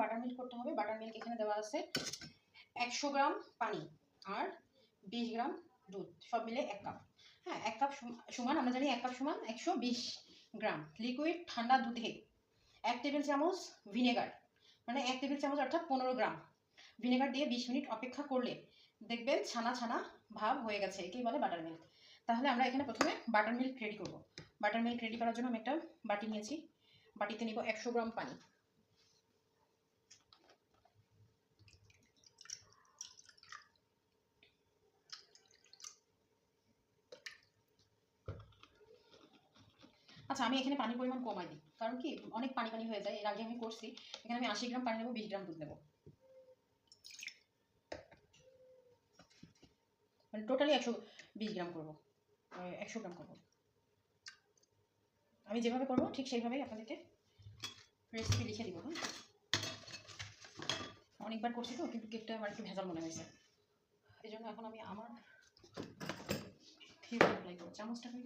Butter milk করতে হবে। Butter milk এখানে দেওয়া আছে একশো গ্রাম পানি আর বিশ গ্রাম দুধ, সব মিলে এক কাপ হ্যাঁ এক কাপ সমান, আমরা জানি এক কাপ সমান একশো বিশ গ্রাম লিকুইড ঠান্ডা দুধে। এক টেবিল চামচ ভিনেগার মানে এক টেবিল চামচ অর্থাৎ পনেরো গ্রাম। ভিনেগার দিয়ে বিশ মিনিট অপেক্ষা করলে দেখবেন ছানা ছানা ভাব হয়ে গেছে, একেই বলে বাটার মিল্ক তাহলে আমরা এখানে প্রথমে বাটার মিল্ক রেডি করব। বাটার মিল্ক রেডি করার জন্য আমি একটা বাটি নিয়েছি। বাটিতে নিব একশো গ্রাম পানি। আচ্ছা আমি এখানে পানির পরিমাণ কমাই দিই। কারণ কি? অনেক পানি পানি হয়ে যায়। এর আগে আমি করছি। এখানে আমি আশি গ্রাম পানি নেব, বিশ গ্রাম দুধ নেব। মানে টোটালি একশো বিশ গ্রাম করব। একশো গ্রাম করব। আমি যেভাবে করব, ঠিক সেইভাবেই আপনাদেরকে রেসিপি লিখে দিব হ্যাঁ অনেকবার করছি তো, কিন্তু কেকটা আমার একটু ভেজাল মনে হয়েছে। এই জন্য এখন আমি আমার ফিউজ অ্যাপ্লাই করব। চামচটা হয়ে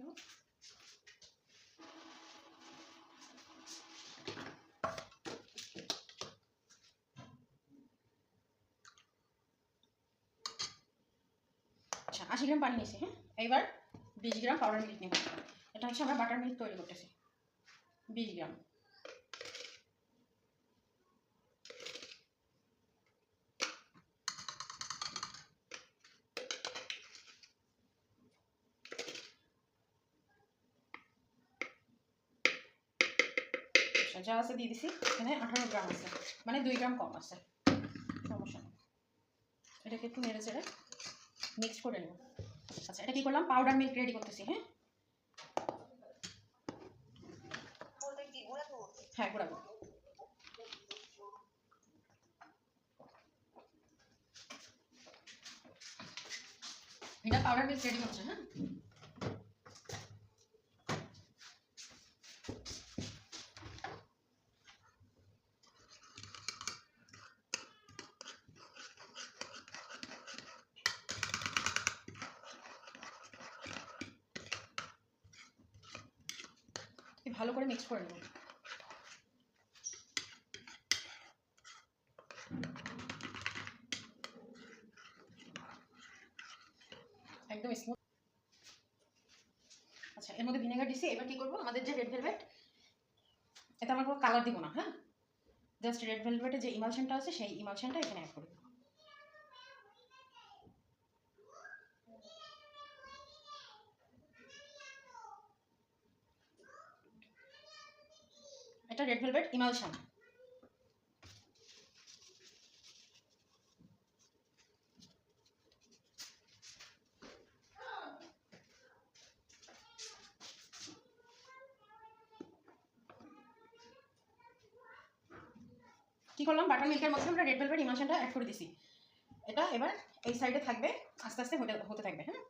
আচ্ছা আশি গ্রাম পানি নিয়েছি হ্যাঁ? এইবার বিশ গ্রাম পাউডার মিল্ক নেব। এটা হচ্ছে আমরা বাটার মিল্ক তৈরি করতেছি। বিশ গ্রাম। আচ্ছা যা আছে দিয়ে দিছি। এখানে আঠারো গ্রাম আছে। মানে দুই গ্রাম কম আছে। সমস্যা নেই। এটাকে একটু নেড়ে চেড়ে মিক্স করে নেব আচ্ছা এটা কি করলাম? পাউডার মিল্ক রেডি করতেছি হ্যাঁ? হ্যাঁ গুঁড়াবো এটা পাউডার মিল্ক রেডি হচ্ছে হ্যাঁ এই ভালো করে একদম স্মুথ আচ্ছা এর মধ্যে ভিনেগার দিছি, এবার কি করব? আমাদের যে রেড ভেলভেট এটা আমরা কোনো কালার দিব না হ্যাঁ? জাস্ট রেড ভেলভেটের যে ইমালশনটা আছে, সেই ইমালশনটা এখানে অ্যাড করে এটা রেড ভেলভেট ইমালশান কি করলাম? বাটার মিল্কের মধ্যে আমরা রেড ভেলভেট ইমালশনটা অ্যাড করে দিছি। এটা এবার এই সাইডে থাকবে, আস্তে আস্তে হতে থাকবে হ্যাঁ?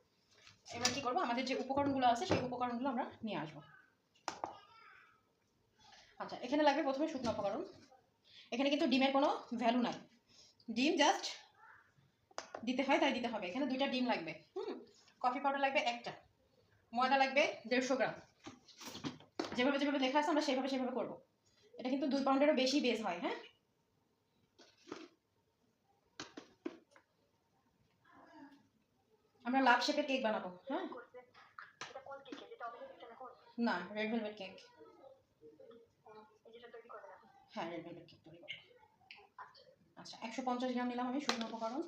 এবার কি করব? আমাদের যে উপকরণগুলো আছে, সেই উপকরণগুলো আমরা নিয়ে আসব। আচ্ছা এখানে লাগবে প্রথমে শুকনো উপকরণ এখানে কিন্তু ডিমের কোনো ভ্যালু নাই। ডিম জাস্ট দিতে হয় তাই দিতে হবে। এখানে দুইটা ডিম লাগবে। হুম? কফি পাউডার লাগবে একটা। ময়দা লাগবে দেড়শো গ্রাম। যেভাবে যেভাবে লেখা আছে আমরা সেভাবে সেভাবে করব। এটা কিন্তু দুই পাউন্ডেরও বেশি বেজ হয় হ্যাঁ? আমরা লাভ শেপের কেক বানাবো হ্যাঁ? না রেড ভেলভেট কেক এই যেটা তৈরি করবেন এখন হ্যাঁ রেড ভেলভেট কেক তৈরি আচ্ছা একশো পঞ্চাশ গ্রাম নিলাম আমি, শুকনো উপকরণ,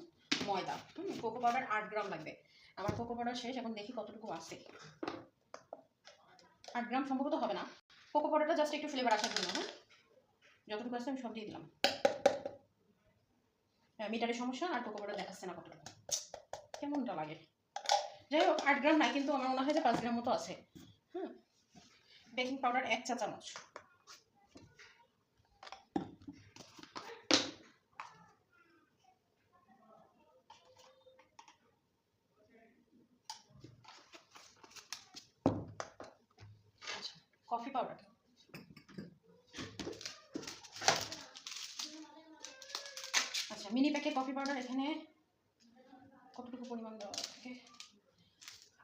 ময়দা, হুম কোকো পাউডার আট গ্রাম লাগবে। আমার কোকো পাউডার শেষ, এখন দেখি কতটুকু আছে। আট গ্রাম সম্ভবত হবে না। কোকো পাউডারটা জাস্ট একটু ফ্লেভার আসার জন্য হ্যাঁ যতটুকু আছে আমি সব দিয়ে দিলাম। হ্যাঁ মিটারের সমস্যা, আর কোকো পাউডার দেখাচ্ছে না কতটুকু। কেমনটা লাগে? যাই হোক, আট গ্রাম নাই, কিন্তু আমার মনে হয় যে পাঁচ গ্রাম মতো আছে। হুম বেকিং পাউডার এক চা চামচ কফি পাউডার আচ্ছা মিনি প্যাকেট কফি পাউডার এখানে কতটুকু পরিমাণ দেওয়া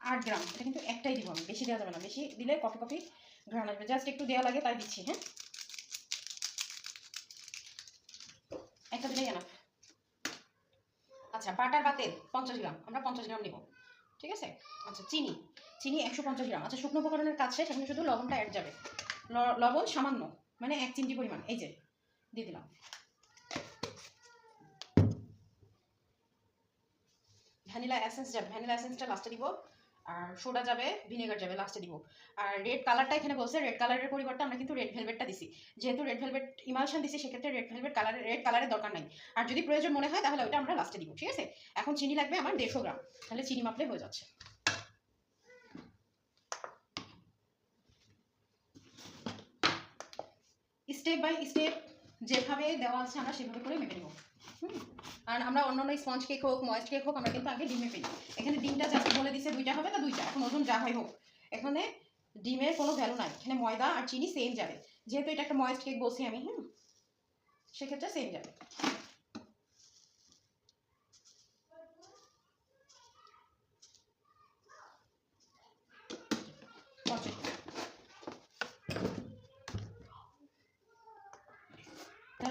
আট গ্রাম, এটা কিন্তু একটাই দিব আমি, বেশি দেওয়া যাবে না, বেশি দিলে কফি কফি ঘ্রাণ আসবে, জাস্ট একটু দেওয়া লাগে তাই দিচ্ছি হ্যাঁ? একটা দিলেই এনাফ আচ্ছা বাটার বা তেল, পঞ্চাশ গ্রাম, আমরা পঞ্চাশ গ্রাম নিব, ঠিক আছে? আচ্ছা চিনি চিনি একশো পঞ্চাশ গ্রাম। আচ্ছা শুকনো উপকরণের কাজ শেষ এখন শুধু লবণটা অ্যাড যাবে। লবণ সামান্য মানে এক চিমটি পরিমাণ। এই যে, দিয়ে দিলাম। ভ্যানিলা এসেন্স যাবে। ভ্যানিলা এসেন্সটা লাস্টে দিব। আর সোডা যাবে, ভিনেগার যাবে লাস্টে দিব। আর রেড কালারটা এখানে বলছে রেড কালারের পরিবর্তে আমরা কিন্তু রেড ভেলভেটটা দিছি। যেহেতু রেড ভেলভেট ইমালশন দিছি, সেক্ষেত্রে রেড ভেলভেট কালারের রেড কালারের দরকার নাই। আর যদি প্রয়োজন মনে হয়, তাহলে ওইটা আমরা লাস্টে দিব, ঠিক আছে? এখন চিনি লাগবে আমার দেড়শো গ্রাম। তাহলে চিনি মাপলে হয়ে যাচ্ছে। স্টেপ বাই স্টেপ যেভাবে দেওয়া আছে আমরা সেভাবে করে মেপে নেব। হুম? আর আমরা অন্য অন্য স্পঞ্জ কেক হোক ময়েস্ট কেক হোক, আমরা কিন্তু আগে ডিমে পেয়ে এখানে ডিমটা যাকে বলে দিচ্ছে দুইটা হবে না দুইটা? এখন ওজন যা হয় হোক। এখানে ডিমের কোনো ভ্যালু নাই। এখানে ময়দা আর চিনি সেম যাবে। যেহেতু এটা একটা ময়েস্ট কেক বলছি আমি, হুম? সেক্ষেত্রে সেম যাবে।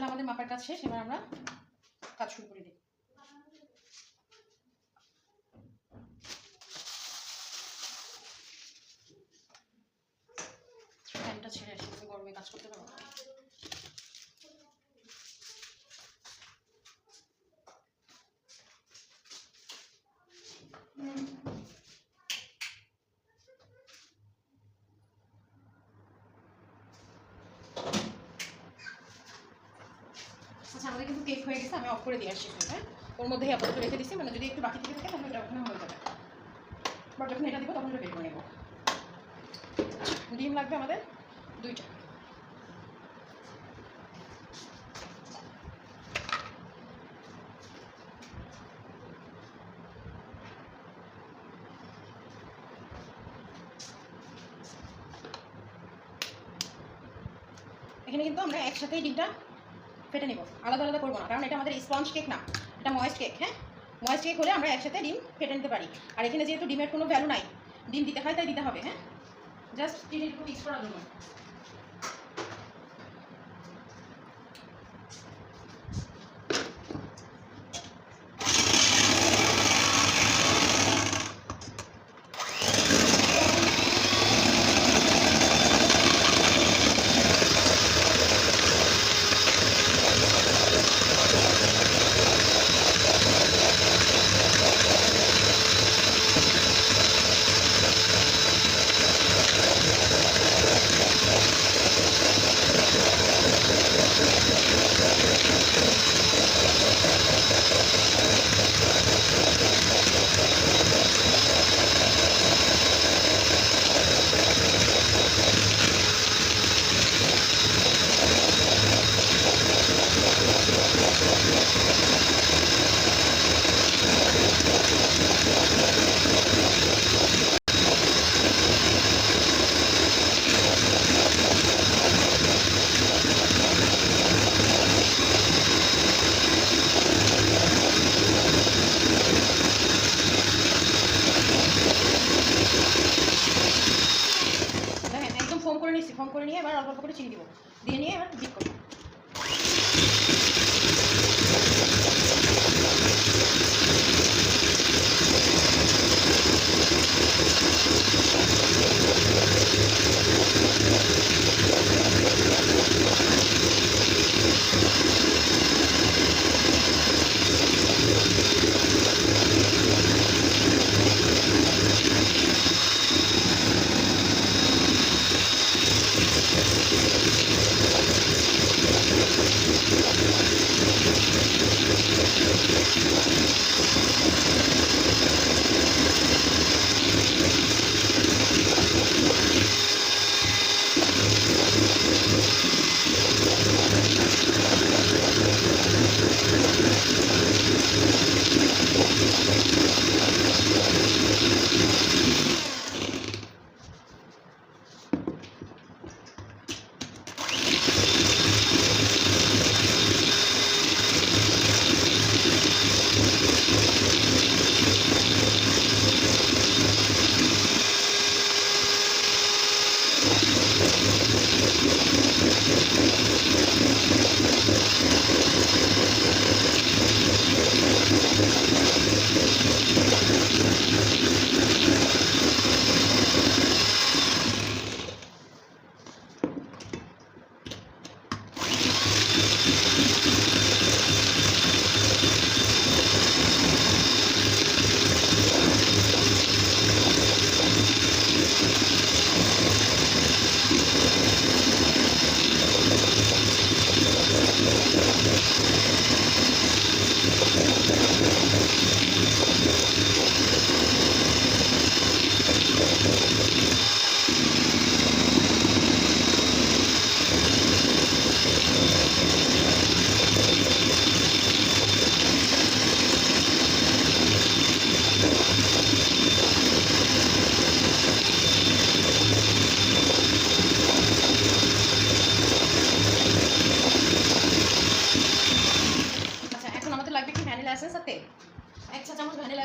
তাহলে আমাদের মাপার কাজ শেষ, এবার আমরা কাজ শুরু করে দিই। ফ্যানটা ছেড়ে আসি গরমে কাজ করতে পারব না। আচ্ছা আমাদের কিন্তু কেক হয়ে গেছে আমি অফ করে দিয়ে আসছি হ্যাঁ ওর মধ্যেই আপাতত রেখে দিচ্ছি মানে যদি একটু বাকি থেকে থাকে, তাহলে ওখানে হয়ে যাবে। বাট যখন এটা দিব, তখন এটা বের করে নেব। ডিম লাগবে আমাদের দুইটা। এখানে কিন্তু আমরা একসাথেই ডিমটা ফেটে নেব, আলাদা আলাদা করব না, কারণ এটা আমাদের স্পঞ্জ কেক না, এটা ময়েস্ট কেক হ্যাঁ? ময়েস্ট কেক হলে আমরা একসাথে ডিম ফেটে নিতে পারি। আর এখানে যেহেতু ডিমের কোনো ভ্যালু নাই, ডিম দিতে হয়, তাই দিতে হবে হ্যাঁ? জাস্ট চিনি একটু মিক্স করার জন্য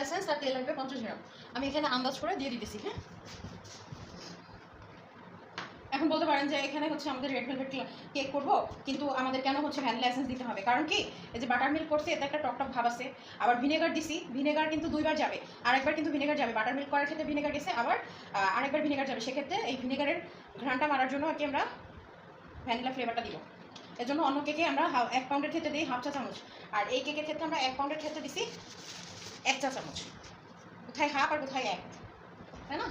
এসেন্স আর তেল লাগবে পঞ্চাশ গ্রাম। আমি এখানে আন্দাজ করে দিয়ে দিতেছি হ্যাঁ? এখন বলতে পারেন যে এখানে হচ্ছে আমাদের রেড ভেলভেট কেক করব, কিন্তু আমাদের কেন হচ্ছে ভ্যানিলা লাইসেন্স দিতে হবে? কারণ কি? এই যে বাটার মিল্ক করছি, এতে একটা টকটক ভাব আছে। আবার ভিনেগার দিছি ভিনেগার কিন্তু দুইবার যাবে। আরেকবার কিন্তু ভিনেগার যাবে। বাটার মিল্ক করার ক্ষেত্রে ভিনেগার গেছে, আবার আরেকবার ভিনেগার যাবে। সেক্ষেত্রে এই ভিনেগারের ঘ্রাণটা মারার জন্য আর কি আমরা ভ্যানিলা ফ্লেভারটা দিব। এর জন্য অন্য কেকে আমরা এক পাউন্ডের ক্ষেত্রে দিই হাফ চা চামচ। আর এই কেকের ক্ষেত্রে আমরা এক পাউন্ডের ক্ষেত্রে দিছি এক চা চামচ। কোথায় হাফ আর কোথায় এক, তাই না?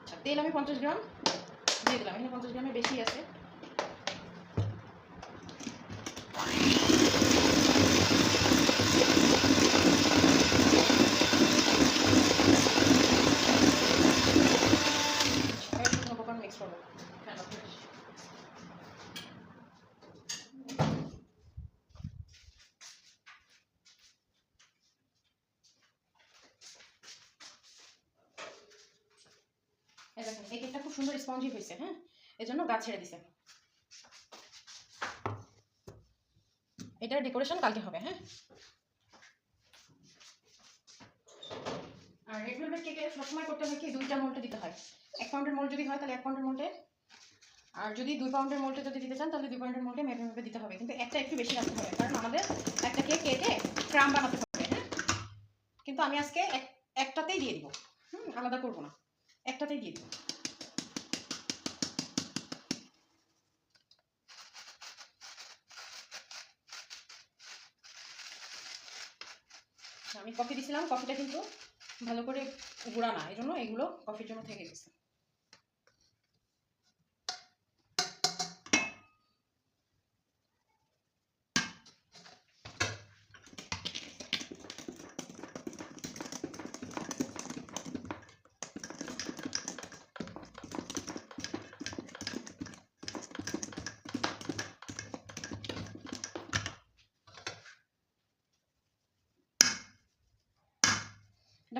আচ্ছা তেল আমি পঞ্চাশ গ্রাম, দিয়ে দিলাম। এখানে পঞ্চাশ গ্রামে বেশি আছে এবার শুকনো উপকরণ মিক্স করব এই দেখেন এই কেকটা খুব সুন্দর স্পঞ্জি হয়েছে হ্যাঁ? এই জন্য গাছ ছেড়ে দিছে। এটার ডেকোরেশন কালকে হবে হ্যাঁ? আর রেড ভেলভেট কেকে সবসময় করতে হয় কি, দুইটা মোল্টে দিতে হয়। এক পাউন্ডের মোল্ড যদি হয়, তাহলে এক পাউন্ডের মোল্টে আর যদি দুই পাউন্ডের মোল্টে যদি দিতে চান, তাহলে দুই পাউন্ডের মোল্টে মেপে মেপে দিতে হবে। কিন্তু একটা একটু বেশি রাখতে হবে, কারণ আমাদের একটা কেক কেটে ক্রাম বানাতে হবে হ্যাঁ? কিন্তু আমি আজকে একটাতেই দিয়ে দিব। হুম, আলাদা করব না। একটাতেই দিয়ে দিব। কফি দিছিলাম। কফিটা কিন্তু ভালো করে গুঁড়া না এই জন্য এগুলো কফির জন্য থেকে গেছে।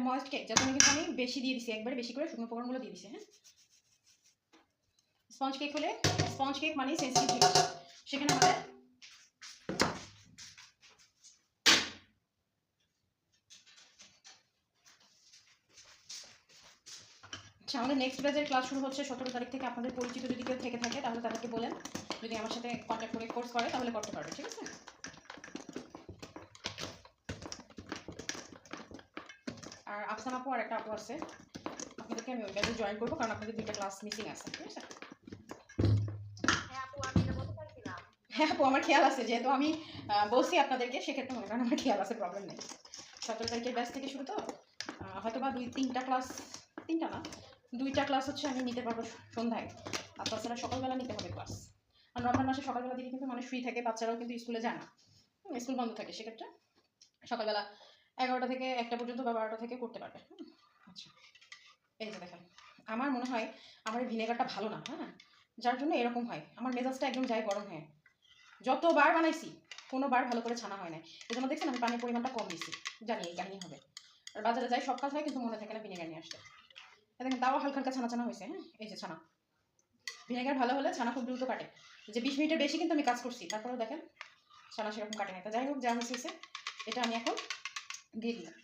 ময়েস্ট কেক যার জন্য কিন্তু আমি বেশি দিয়ে দিছি, একবারে বেশি করে শুকনো উপকরণগুলো দিয়ে দিছি হ্যাঁ? স্পঞ্জ কেক হলে স্পঞ্জ কেক মানে সেন্সিটিভ জিনিস। সেখানে আমাদের আচ্ছা আমাদের নেক্সট ব্যাচের ক্লাস শুরু হচ্ছে সতেরো তারিখ থেকে। আপনাদের পরিচিত যদি কেউ থেকে থাকে, তাহলে তাদেরকে বলেন। যদি আমার সাথে কন্ট্যাক্ট করে কোর্স করে, তাহলে করতে পারবে, ঠিক আছে? আর আফসান আপু আর একটা আপু আছে। আপনাদেরকে আমি ওই ব্যাচে জয়েন করব কারণ আপনাদের দুইটা ক্লাস মিসিং আছে ঠিক আছে? হ্যাঁ আপু হ্যাঁ আপু আমার খেয়াল আছে যেহেতু আমি বলছি আপনাদেরকে সেক্ষেত্রে মনে করেন আমার খেয়াল আছে প্রবলেম নেই। সতেরো তারিখের ব্যাচ থেকে শুরু তো হয়তো বা দুই তিনটা ক্লাস তিনটা না দুইটা ক্লাস হচ্ছে আমি নিতে পারব সন্ধ্যায়। আর তাছাড়া সকালবেলা নিতে হবে ক্লাস আর নভেম্বর মাসে সকালবেলা দিকে কিন্তু মানুষ ফ্রি থাকে বাচ্চারাও কিন্তু স্কুলে যায় না। স্কুল বন্ধ থাকে সেক্ষেত্রে সকালবেলা এগারোটা থেকে একটা পর্যন্ত বা বারোটা থেকে করতে পারবে আচ্ছা এই যে দেখেন আমার মনে হয় আমার ভিনেগারটা ভালো না হ্যাঁ? যার জন্য এরকম হয় আমার মেজাজটা একদম যাই গরম হয়ে। যতবার বানাইছি কোনোবার ভালো করে ছানা হয় না এই জন্য দেখছেন আমি পানির পরিমাণটা কম দিচ্ছি জানি এই কাহিনী হবে। আর বাজারে যাই সব কাজ হয় কিন্তু মনে থাকে না ভিনেগার নিয়ে আসতে। দেখেন তাও হালকা হালকা ছানা ছানা হয়েছে হ্যাঁ? এই যে ছানা। ভিনেগার ভালো হলে ছানা খুব দ্রুত কাটে। যে বিশ মিনিটের বেশি কিন্তু আমি কাজ করছি তারপরেও দেখেন ছানা সেরকম কাটে না তা যাই হোক যা হয়েছে, এটা আমি এখন দিয়ে দিলাম।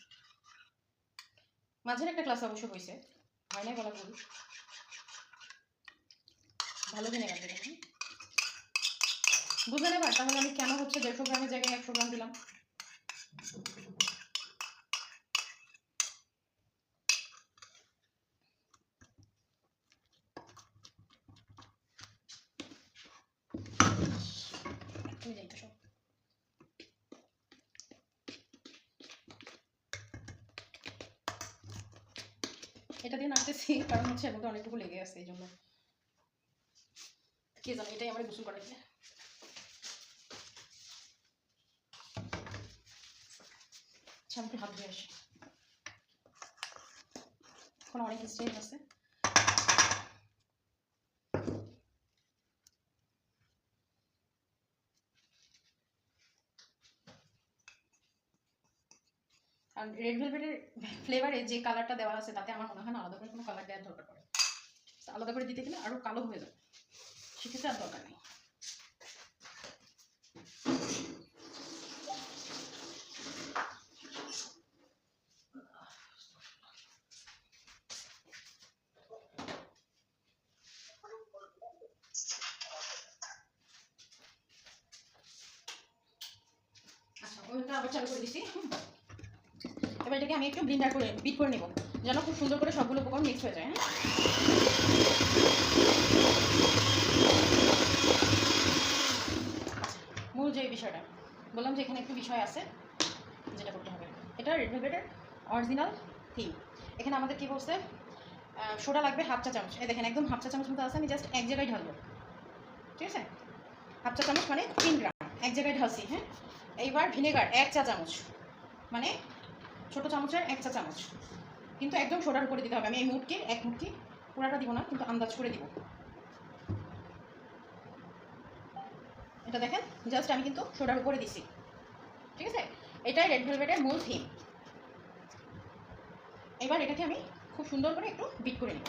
মাঝের একটা ক্লাস অবশ্য হয়েছে। হয় না বলা ভুল? ভালো ভিনেগার দেখুন বুঝলেন এবার? তাহলে আমি কেন হচ্ছে দেড়শো গ্রামের জায়গায় একশো গ্রাম দিলাম? মাংসের মধ্যে অনেকটুকু লেগে আছে, এই জন্য। কে জানে, এটাই আমার গোসল করাইছে আচ্ছা, শ্যাম্পু হাত ধুয়ে আসি। এখন অনেক স্টেজ আছে। রেড ভেলভেটের ফ্লেভারে যে কালারটা দেওয়া আছে, তাতে আমার মনে হয় না আলাদা করে কোনো কালার দেওয়ার দরকার পড়ে। আলাদা করে দিতে গেলে আরও কালো হয়ে যাবে। সেক্ষেত্রে আর দরকার নেই। আচ্ছা ওইটা আবার চালু করে দিছি এটাকে আমি একটু ব্লিন্ডার করে বিট করে নেব। যেন খুব সুন্দর করে সবগুলো উপকরণ মিক্স হয়ে যায় হ্যাঁ? মূল যে বিষয়টা, বললাম যে এখানে একটু বিষয় আছে, যেটা করতে হবে। এটা রেড ভেলভেটের অরিজিনাল থিম এখানে আমাদের কী বলছে? সোডা লাগবে হাফ চা চামচ। এই দেখেন, একদম হাফ চা চামচ মতো আছে, আমি জাস্ট এক জায়গায় ঢালবো। ঠিক আছে? হাফ চা চামচ মানে তিন গ্রাম। এক জায়গায় ঢালছি হ্যাঁ? এইবার ভিনেগার, এক চা চামচ। মানে ছোট চামচের এক চা চামচ। কিন্তু একদম সোডার উপরে দিতে হবে। আমি এই মুটকে, এক মুটকি পুরাটা দিব না, কিন্তু আন্দাজ করে দিব। এটা দেখেন জাস্ট আমি কিন্তু সোডার উপরে দিছি। ঠিক আছে? এটাই রেড ভেলভেটের মূল থিম এবার এটাকে আমি খুব সুন্দর করে একটু বিট করে নিব।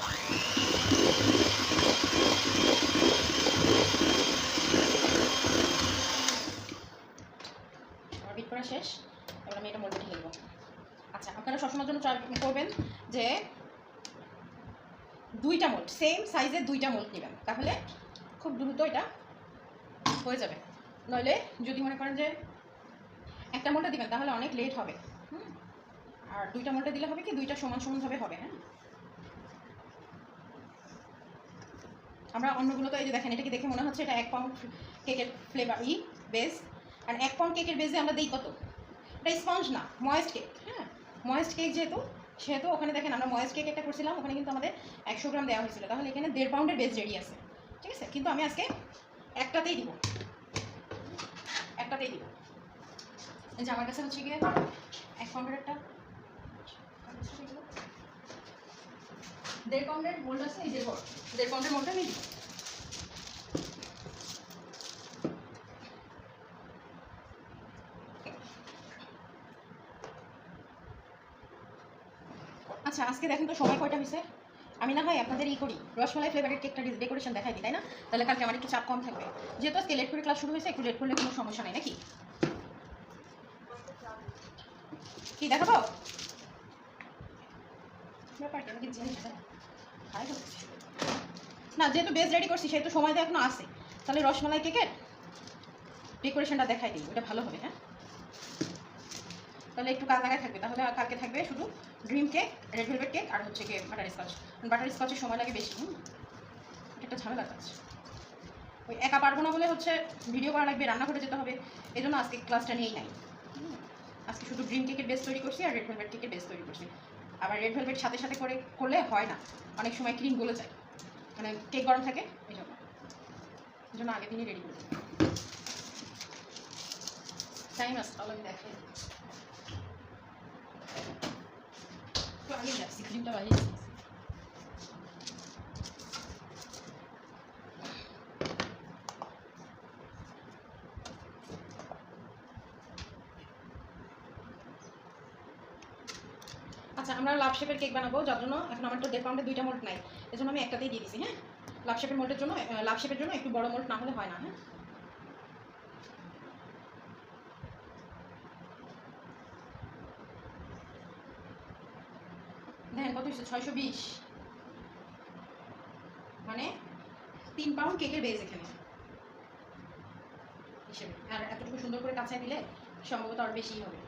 করা শেষ। এবার আমি এটা ঢেলে দেবো আচ্ছা আপনারা সবসময়ের জন্য করবেন যে দুইটা মোল্ড সেম সাইজের দুইটা মোল্ড নেবেন। তাহলে খুব দ্রুত এটা হয়ে যাবে। নইলে যদি মনে করেন যে একটা মোলটা দিবেন, তাহলে অনেক লেট হবে। হুম? আর দুইটা মোলটা দিলে হবে কি, দুইটা সমান সমানভাবে হবে হ্যাঁ? আমরা অন্যগুলো তো এই যে দেখেন এটাকে দেখে মনে হচ্ছে এটা এক পাউন্ড কেকের ফ্লেভার ই বেস আর এক পাউন্ড কেকের বেসে আমরা দিই কত? এটা স্পঞ্জ না ময়েস্ট কেক হ্যাঁ? ময়েস্ট কেক যেহেতু, সেহেতু ওখানে দেখেন আমরা ময়েস্ট কেক একটা করছিলাম, ওখানে কিন্তু আমাদের একশো গ্রাম দেওয়া হয়েছিল। তাহলে এখানে দেড় পাউন্ডের বেস রেডি আছে। ঠিক আছে? কিন্তু আমি আজকে একটাতেই দিব। একটাতেই দিব। যে আমার কাছে হচ্ছে গিয়ে এক পাউন্ডের একটা দেড় পাউন্ডের মোল্ড আছে, এই দেড় পাউন্ডের মোল্ডটা আমি দিব আচ্ছা আজকে দেখেন হয়েছে আমি না হয় আপনাদের ই করি, রসমালাই ফ্লেভারের কেকটা ডেকোরেশন দেখাই দিই, তাই না? তাহলে কালকে আমার একটু চাপ কম থাকবে। যেহেতু আজকে লেট করে ক্লাস শুরু হয়েছে, একটু লেট করলে কোনো সমস্যা নেই, নাকি? কি, দেখাবো? না, যেহেতু বেস রেডি করছি, সেহেতু সময় তো এখনও আছে। তাহলে রসমালাই কেকের ডেকোরেশনটা দেখাই দিই, ওটা ভালো হবে হ্যাঁ? তাহলে একটু কাল লাগায় থাকবে। তাহলে কালকে থাকবে শুধু dream cake red velvet cake আর হচ্ছে গিয়ে বাটার স্কচ বাটার স্কচের সময় লাগে বেশি এটা একটা ঝামেলা কাজ। ওই একা পারব না বলে হচ্ছে ভিডিও করা লাগবে, রান্না করে যেতে হবে। এই জন্য আজকে ক্লাসটা নিয়েই নাই আজকে শুধু ড্রিম কেকের বেস তৈরি করছি আর রেড ভেলভেট কেকের বেস তৈরি করছি। আবার রেড ভেলভেট সাথে সাথে করে, করলে হয় না। অনেক সময় ক্রিম গলে যায়। মানে কেক গরম থাকে, এই জন্য। এই জন্য আগে দিনই রেডি করে টাইম আছে, তাহলে আমি দেখাই দিই। একটু আগে ক্রিমটা আচ্ছা আমরা লাভ শেপের কেক বানাবো, যার জন্য এখন আমার তো দেড় পাউন্ডে দুইটা মোল্ড নাই। এই জন্য আমি একটাতেই দিয়ে দিছি হ্যাঁ? লাভ শেপের মোল্ডের জন্য লাভ শেপের জন্য একটু বড় মোল্ড না হলে হয় না হ্যাঁ দেখেন কত হচ্ছে ছয়শো বিশ। মানে তিন পাউন্ড কেকের বেজ এখানে। হিসেবে। আর এতটুকু সুন্দর করে কাঁচায় দিলে সম্ভবত আরও বেশিই হবে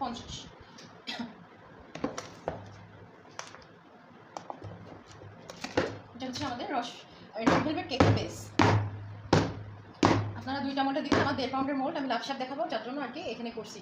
পঞ্চাশ এটা হচ্ছে আমাদের রস ভেলভেট কেকের বেস আপনারা দুইটা মোল্ডে দিবেন আমার দেড় মোল্ড আমি লাভ সাপ দেখাবো যার জন্য আর কি এখানে করছি।